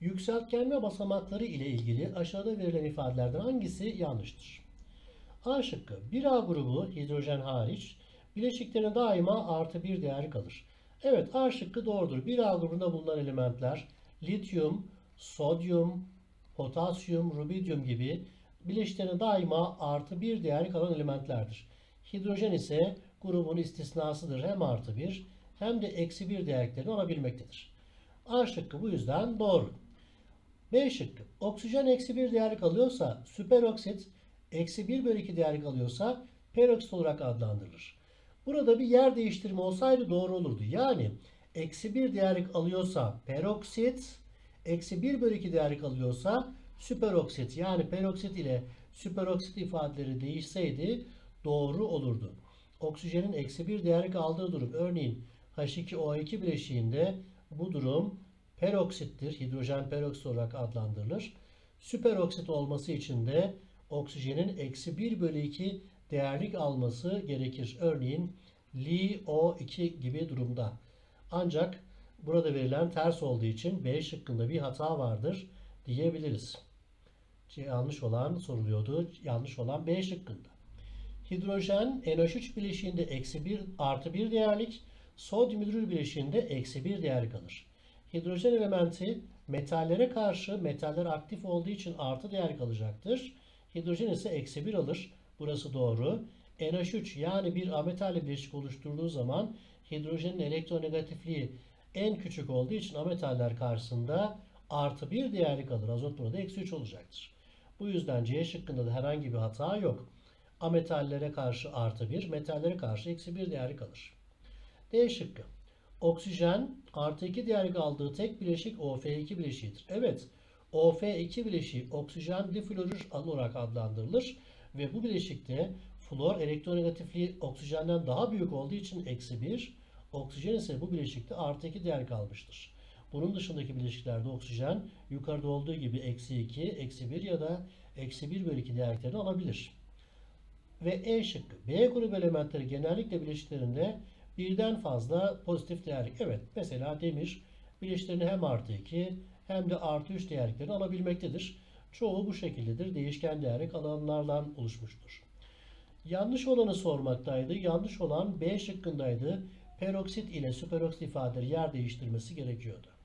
Yükseltgenme basamakları ile ilgili aşağıda verilen ifadelerden hangisi yanlıştır? A şıkkı. 1A grubu hidrojen hariç bileşiklerine daima artı bir değer kalır. Evet A şıkkı doğrudur. 1A grubunda bulunan elementler lityum, sodyum, potasyum, rubidyum gibi bileşiklerine daima artı bir değer kalan elementlerdir. Hidrojen ise grubun istisnasıdır. Hem artı bir hem de eksi bir değerlerini alabilmektedir. A şıkkı bu yüzden doğru. B şıkkı. Oksijen eksi bir değerlik alıyorsa süperoksit eksi 1 bölü 2 değerlik alıyorsa peroksit olarak adlandırılır. Burada bir yer değiştirme olsaydı doğru olurdu. Yani eksi 1 değerlik alıyorsa peroksit, eksi 1 bölü 2 değerlik alıyorsa süperoksit yani peroksit ile süperoksit ifadeleri değişseydi doğru olurdu. Oksijenin eksi 1 değerlik aldığı durum örneğin H2O2 bileşiğinde bu durum peroksittir. Hidrojen peroksit olarak adlandırılır. Süperoksit olması için de oksijenin eksi 1 bölü 2 değerlik alması gerekir. Örneğin LiO2 gibi durumda. Ancak burada verilen ters olduğu için B şıkkında bir hata vardır diyebiliriz. Yanlış olan soruluyordu. Yanlış olan B şıkkında. Hidrojen NH3 bileşiğinde eksi 1 artı 1 değerlik, sodyum hidrür bileşiğinde eksi 1 değerlik alır. Hidrojen elementi metallere karşı metaller aktif olduğu için artı değer kalacaktır. Hidrojen ise eksi 1 alır. Burası doğru. NH3 yani bir ametalli bileşik oluşturduğu zaman hidrojenin elektronegatifliği en küçük olduğu için ametaller karşısında artı 1 değerlik alır. Azot burada eksi 3 olacaktır. Bu yüzden C şıkkında da herhangi bir hata yok. Ametallere karşı artı 1, metallere karşı eksi 1 değerlik alır. D şıkkı. Oksijen artı 2 değerlik aldığı tek bileşik OF2 bileşiğidir. Evet, OF2 bileşiği oksijen diflorür olarak adlandırılır ve bu bileşikte flor elektronegatifliği oksijenden daha büyük olduğu için eksi 1, oksijen ise bu bileşikte artı 2 değer kalmıştır. Bunun dışındaki bileşiklerde oksijen yukarıda olduğu gibi eksi 2, eksi 1 ya da eksi 1 bölü 2 değerlerini alabilir. Ve E şıkkı. B grubu elementleri genellikle bileşiklerinde birden fazla pozitif değerlik. Evet mesela demir bileşiklerini hem artı 2 hem de artı 3 değerliklerini alabilmektedir. Çoğu bu şekildedir. Değişken değerlik alanlarla oluşmuştur. Yanlış olanı sormaktaydı. Yanlış olan B şıkkındaydı. Peroksit ile süperoksit ifadeleri yer değiştirmesi gerekiyordu.